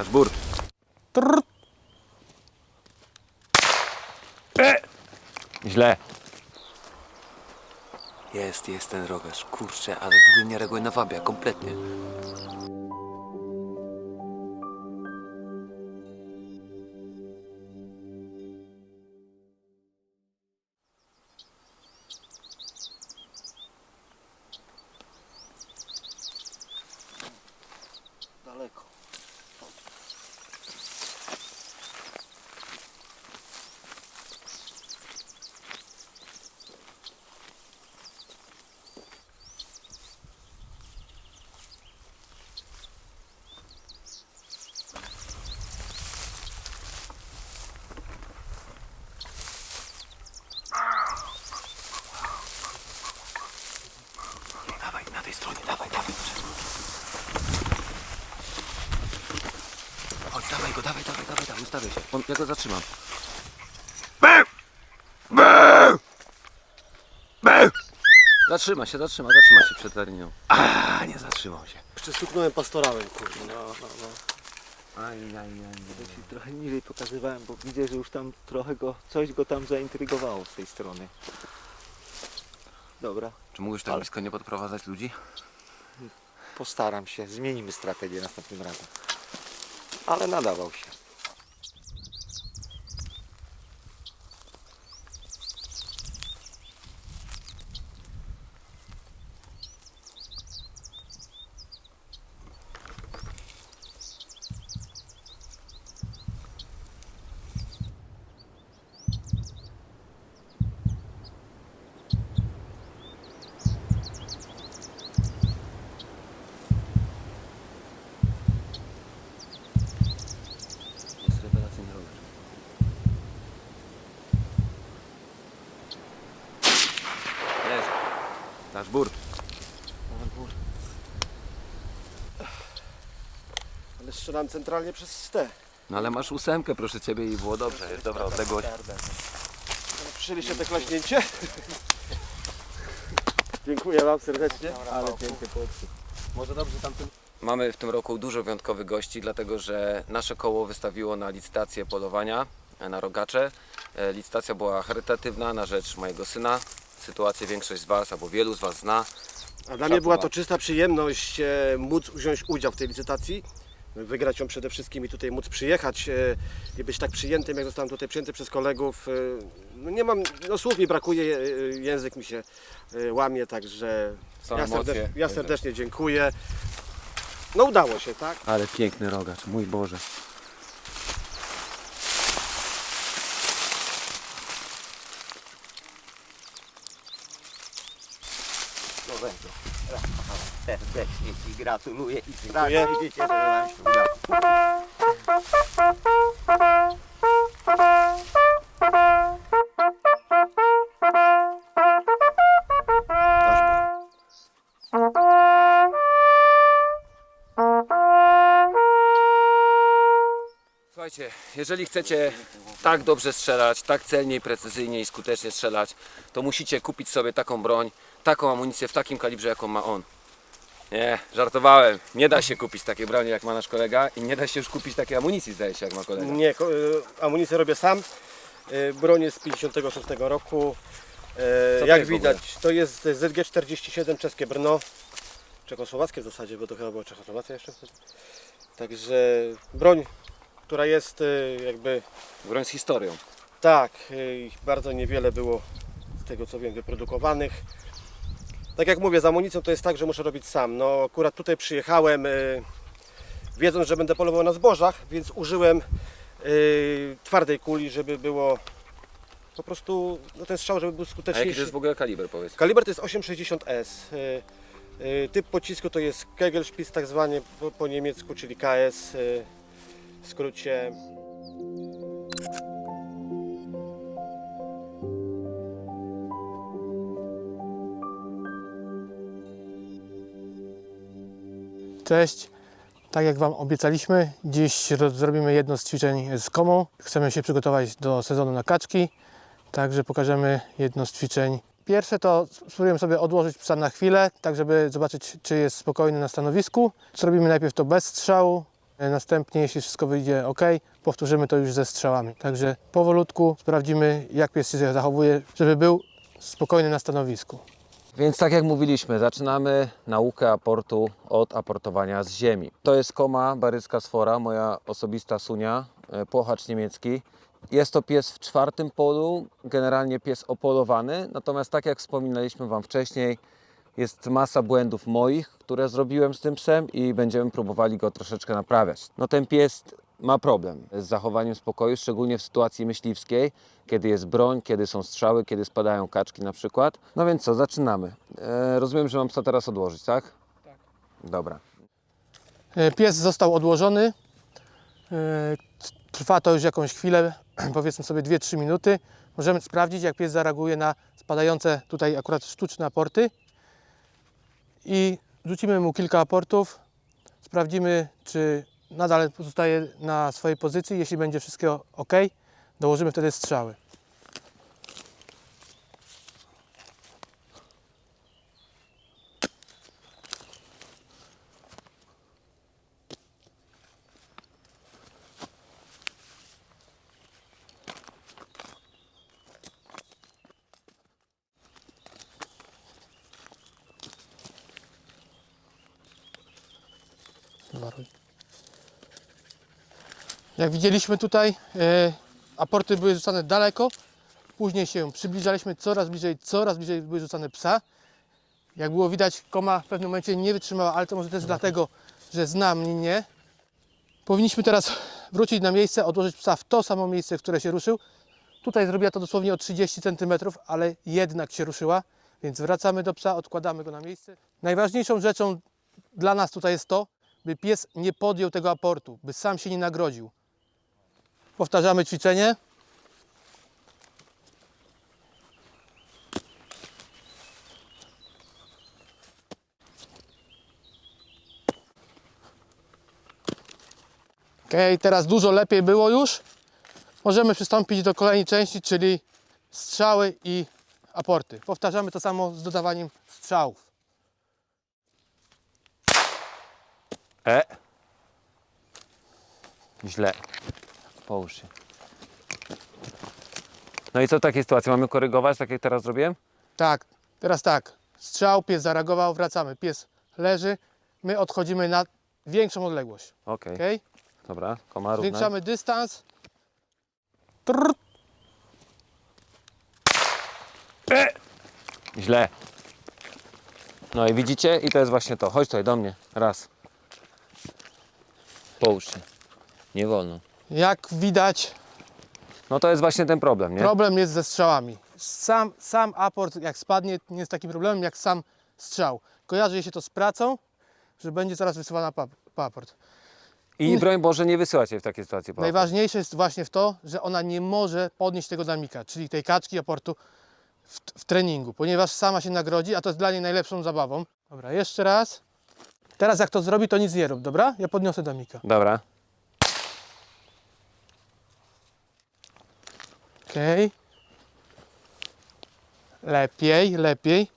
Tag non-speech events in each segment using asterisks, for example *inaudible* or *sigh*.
Nasz burt. Trrr. E! Źle. Jest, jest ten rowerz. Kurczę, ale w ogóle nie reaguje na wabia, kompletnie. Ustawię się. Ja go zatrzymam. Zatrzyma się, zatrzyma, zatrzyma się przed linią. A, nie zatrzymał się. Jeszcze stuknąłem pastorałem, kurde. No, no, no. Aj, aj, aj, Ja ci trochę niżej pokazywałem, bo widzę, że już tam trochę go, coś go tam zaintrygowało z tej strony. Dobra, Czy mógłbyś tak Ale- blisko nie podprowadzać ludzi? postaram się, zmienimy strategię następnym razem. Ale nadawał się. Nasz burt. Ale strzelam centralnie przez te. No ale masz ósemkę, proszę ciebie i było dobrze. Jest dobra odległość. Przyjęliście te klaśnięcie? *laughs* Dziękuję Wam serdecznie. Ale piękny podpis. Może dobrze tamtym. Mamy w tym roku dużo wyjątkowych gości, dlatego że nasze koło wystawiło na licytację polowania e, na rogacze. E, Licytacja była charytatywna na rzecz mojego syna. Sytuację większość z Was albo wielu z Was zna. A dla mnie była to czysta przyjemność e, móc wziąć udział w tej licytacji. Wygrać ją przede wszystkim i tutaj móc przyjechać e, i być tak przyjętym, jak zostałem tutaj przyjęty przez kolegów. E, no nie mam, no słów mi brakuje, e, język mi się e, łamie, także Są ja, emocje. serdecz, ja serdecznie dziękuję. No udało się, tak? Ale piękny rogacz, mój Boże. Nowego. Serdecznie Ci gratuluję i Wam się udało. Jeżeli chcecie tak dobrze strzelać, tak celnie i precyzyjnie i skutecznie strzelać, to musicie kupić sobie taką broń, taką amunicję w takim kalibrze, jaką ma on. Nie, żartowałem. Nie da się kupić takiej broni, jak ma nasz kolega i nie da się już kupić takiej amunicji, zdaje się, jak ma kolega. Nie, ko- e, amunicję robię sam. E, Broń jest z 56 roku. E, to Jak jest w ogóle? widać, to jest ZG47 czeskie Brno. Czechosłowackie w zasadzie, bo to chyba była Czechosłowacja jeszcze wtedy. Także broń, która jest e, jakby Broń z historią. tak, ich bardzo niewiele było z tego co wiem wyprodukowanych. Tak jak mówię, z amunicją to jest tak, że muszę robić sam. No akurat tutaj przyjechałem e, wiedząc, że będę polował na zbożach, więc użyłem twardej kuli, żeby było po prostu no ten strzał, żeby był A jaki to skuteczniejszy. jest w ogóle kaliber, powiedz? Kaliber to jest 8,60S. E, e, Typ pocisku to jest Kegelspitz tak zwany po, po niemiecku, czyli KS w skrócie. Cześć. Tak jak Wam obiecaliśmy, dziś ro- zrobimy jedno z ćwiczeń z komą. Chcemy się przygotować do sezonu na kaczki, także pokażemy jedno z ćwiczeń. Pierwsze to spróbujemy sobie odłożyć psa na chwilę, tak żeby zobaczyć, czy jest spokojny na stanowisku. Zrobimy najpierw to bez strzału, Następnie, jeśli wszystko wyjdzie ok, powtórzymy to już ze strzałami. Także powolutku sprawdzimy, jak pies się zachowuje, żeby był spokojny na stanowisku. Więc tak jak mówiliśmy, zaczynamy naukę aportu od aportowania z ziemi. To jest koma barycka sfora, moja osobista sunia, e, płochacz niemiecki. Jest to pies w czwartym polu, generalnie pies opolowany, natomiast tak jak wspominaliśmy Wam wcześniej, jest masa błędów moich, które zrobiłem z tym psem i będziemy próbowali go troszeczkę naprawiać. No ten pies ma problem z zachowaniem spokoju, szczególnie w sytuacji myśliwskiej, kiedy jest broń, kiedy są strzały, kiedy spadają kaczki na przykład. No więc co, zaczynamy. E, rozumiem, że mam psa teraz odłożyć, tak? Tak. Dobra. E, Pies został odłożony. E, Trwa to już jakąś chwilę, *clears throat* powiedzmy sobie 2-3 minuty. Możemy sprawdzić, jak pies zareaguje na spadające tutaj akurat sztuczne aporty. I rzucimy mu kilka aportów. Sprawdzimy, czy nadal pozostaje na swojej pozycji. Jeśli będzie wszystko ok, dołożymy wtedy strzały. Jak widzieliśmy tutaj, e, aporty były rzucane daleko, później się przybliżaliśmy coraz bliżej, coraz bliżej były rzucane psa. Jak było widać, koma w pewnym momencie nie wytrzymała, ale to może też dlatego, że zna mnie. Powinniśmy teraz wrócić na miejsce, odłożyć psa w to samo miejsce, w które się ruszył. Tutaj zrobiła to dosłownie o 30 cm, ale jednak się ruszyła, więc wracamy do psa, odkładamy go na miejsce. Najważniejszą rzeczą dla nas tutaj jest to, by pies nie podjął tego aportu, by sam się nie nagrodził. Powtarzamy ćwiczenie. Ok, teraz dużo lepiej było już. Możemy przystąpić do kolejnej części, czyli strzały i aporty. Powtarzamy to samo z dodawaniem strzałów. E. Źle. Połóż się. No i co w takiej sytuacji? Mamy korygować, tak jak teraz zrobiłem? Tak, teraz tak. Strzał, pies zareagował, wracamy. Pies leży, my odchodzimy na większą odległość. Okej, ok? dobra, koma równa. Zwiększamy dystans. Trrr. Źle. No i widzicie? I to jest właśnie to. Chodź tutaj do mnie. Raz. Połóż się. Nie wolno. Jak widać, No to jest właśnie ten problem, nie? problem jest ze strzałami. Sam, sam aport, jak spadnie, nie jest takim problemem jak sam strzał. Kojarzy się to z pracą, że będzie zaraz wysyłana pa- pa- aport. I broń Boże, nie wysyłać jej w takiej sytuacji. po Najważniejsze jest właśnie w to, że ona nie może podnieść tego dynamika, czyli tej kaczki aportu w, w treningu, ponieważ sama się nagrodzi, a to jest dla niej najlepszą zabawą. Dobra, jeszcze raz. Teraz jak to zrobi, to nic nie rób, dobra? Ja podniosę dynamika. Dobra. Okej. Lepiej, lepiej.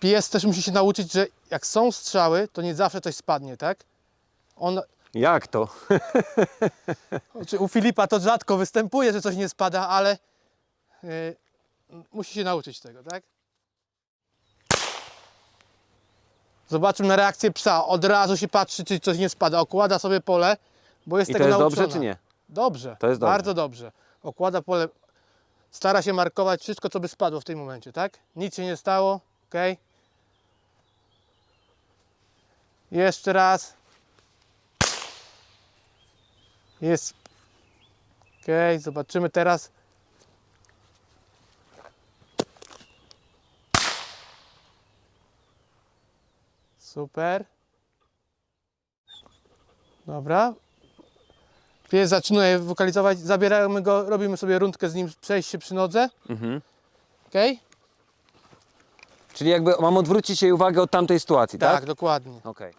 Pies też musi się nauczyć, że jak są strzały, to nie zawsze coś spadnie, tak? On, Jak to? Znaczy, u Filipa to rzadko występuje, że coś nie spada, ale y, musi się nauczyć tego, tak? Zobaczmy na reakcję psa. Od razu się patrzy, czy coś nie spada. Okłada sobie pole, bo jest I to tego jest nauczona. dobrze, czy nie? Dobrze. To jest dobrze. Bardzo dobrze. Okłada pole. Stara się markować wszystko, co by spadło w tym momencie, tak? Nic się nie stało. ok? Jeszcze raz. Jest. Ok, zobaczymy teraz. Super. Dobra. Pies zaczynuje wokalizować, zabieramy go, robimy sobie rundkę z nim, przejść się przy nodze. Mhm. Ok? Czyli jakby mam odwrócić jej uwagę od tamtej sytuacji, tak? Tak, dokładnie. Okej.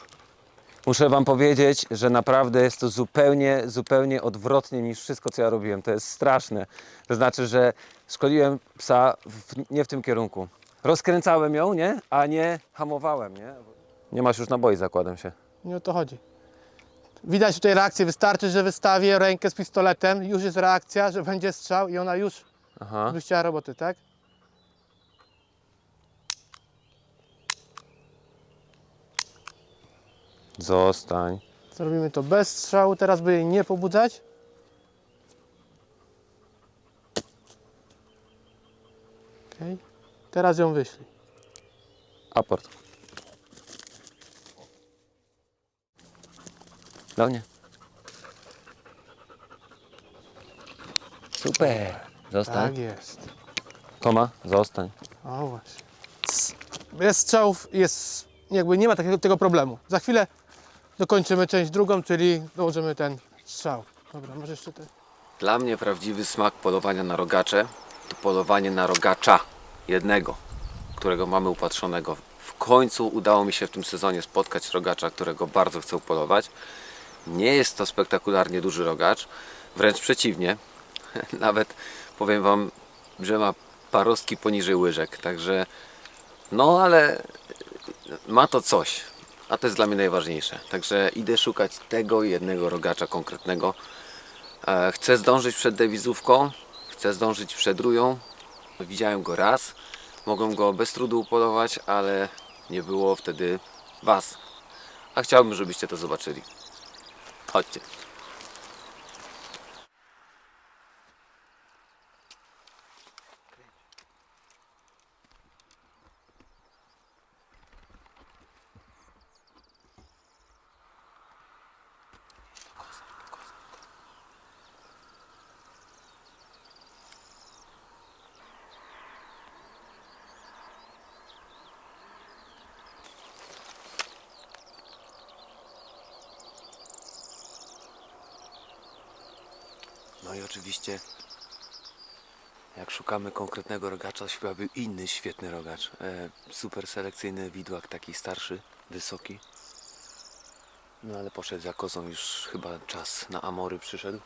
Muszę Wam powiedzieć, że naprawdę jest to zupełnie, zupełnie odwrotnie niż wszystko, co ja robiłem. To jest straszne. To znaczy, że szkoliłem psa w, nie w tym kierunku. rozkręcałem ją, nie? A nie hamowałem, nie? Nie masz już naboi, zakładam się. Nie o to chodzi. Widać tutaj reakcję, wystarczy, że wystawię rękę z pistoletem, już jest reakcja, że będzie strzał i ona już Aha. chciała roboty, tak? Zostań. Zrobimy to bez strzału, teraz by jej nie pobudzać. Okay. Teraz ją wyślij. Aport. Do mnie. Super. Zostań. Tak jest. Toma, zostań. O właśnie. Bez strzałów jest, jakby nie ma takiego tego problemu. Za chwilę dokończymy część drugą, czyli dołożymy ten strzał. Dobra, może jeszcze ten. Dla mnie prawdziwy smak polowania na rogacze to polowanie na rogacza jednego, którego mamy upatrzonego. W końcu udało mi się w tym sezonie spotkać rogacza, którego bardzo chcę polować. Nie jest to spektakularnie duży rogacz, wręcz przeciwnie. *laughs* Nawet powiem Wam, że ma parostki poniżej łyżek, także no ale ma to coś, a to jest dla mnie najważniejsze. Także idę szukać tego jednego rogacza konkretnego, E, Chcę zdążyć przed dewizówką, chcę zdążyć przed rują. Widziałem go raz, mogłem go bez trudu upolować, ale nie było wtedy Was. A chciałbym, żebyście to zobaczyli. Chodźcie. No i oczywiście, jak szukamy konkretnego rogacza, był inny świetny rogacz. E, super selekcyjny widłak, taki starszy, wysoki. No ale poszedł za kozą, już chyba czas na amory przyszedł.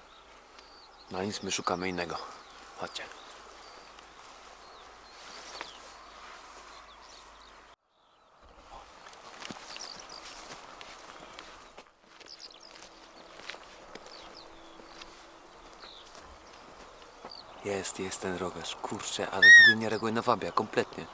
No nic, my szukamy innego. Chodźcie. Jest, jest ten rogacz. Kurczę, ale w ogóle nie reaguje na wabia, kompletnie.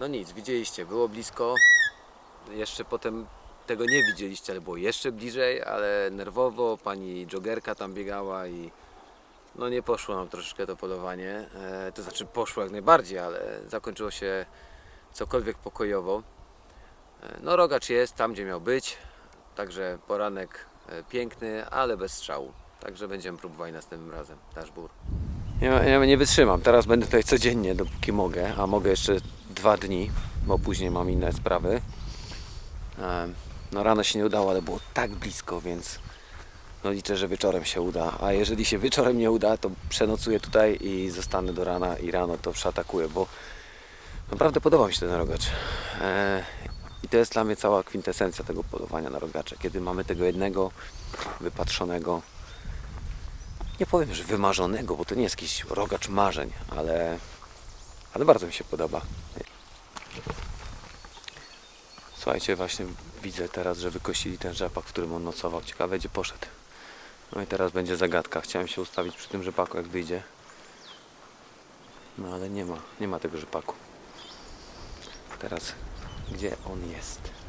No nic, widzieliście, było blisko. Jeszcze potem tego nie widzieliście, ale było jeszcze bliżej, ale nerwowo pani joggerka tam biegała i no nie poszło nam troszeczkę to polowanie. E, to znaczy poszło jak najbardziej, ale zakończyło się cokolwiek pokojowo. E, no rogacz jest tam, gdzie miał być, także poranek e, piękny, ale bez strzału. Także będziemy próbowali następnym razem. Dasz bór. Nie, ja nie wytrzymam. Teraz będę tutaj codziennie, dopóki mogę, a mogę jeszcze dwa dni, bo później mam inne sprawy. Em, No rano się nie udało, ale było tak blisko, więc no liczę, że wieczorem się uda. A jeżeli się wieczorem nie uda, to przenocuję tutaj i zostanę do rana i rano to przeatakuję, bo naprawdę podoba mi się ten rogacz. E, I to jest dla mnie cała kwintesencja tego polowania na rogacze. Kiedy mamy tego jednego wypatrzonego, nie powiem, że wymarzonego, bo to nie jest jakiś rogacz marzeń, ale, ale bardzo mi się podoba. Słuchajcie, właśnie widzę teraz, że wykosili ten rzepak, w którym on nocował. Ciekawe, gdzie poszedł. No i teraz będzie zagadka. Chciałem się ustawić przy tym rzepaku, jak wyjdzie. No ale nie ma, nie ma tego rzepaku. Teraz, gdzie on jest?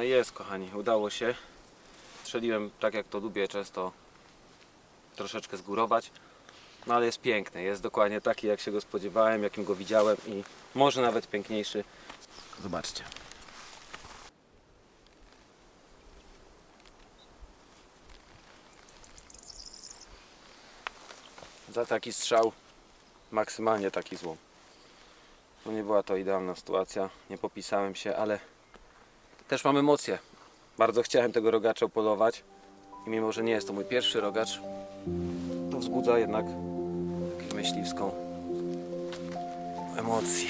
No jest, kochani, udało się. Strzeliłem tak jak to lubię często troszeczkę zgórować. No ale jest piękny, jest dokładnie taki jak się go spodziewałem, jakim go widziałem i może nawet piękniejszy. Zobaczcie. Za taki strzał maksymalnie taki złom. No nie była to idealna sytuacja, nie popisałem się, ale też mam emocje. Bardzo chciałem tego rogacza upolować i mimo, że nie jest to mój pierwszy rogacz, to wzbudza jednak myśliwską emocję.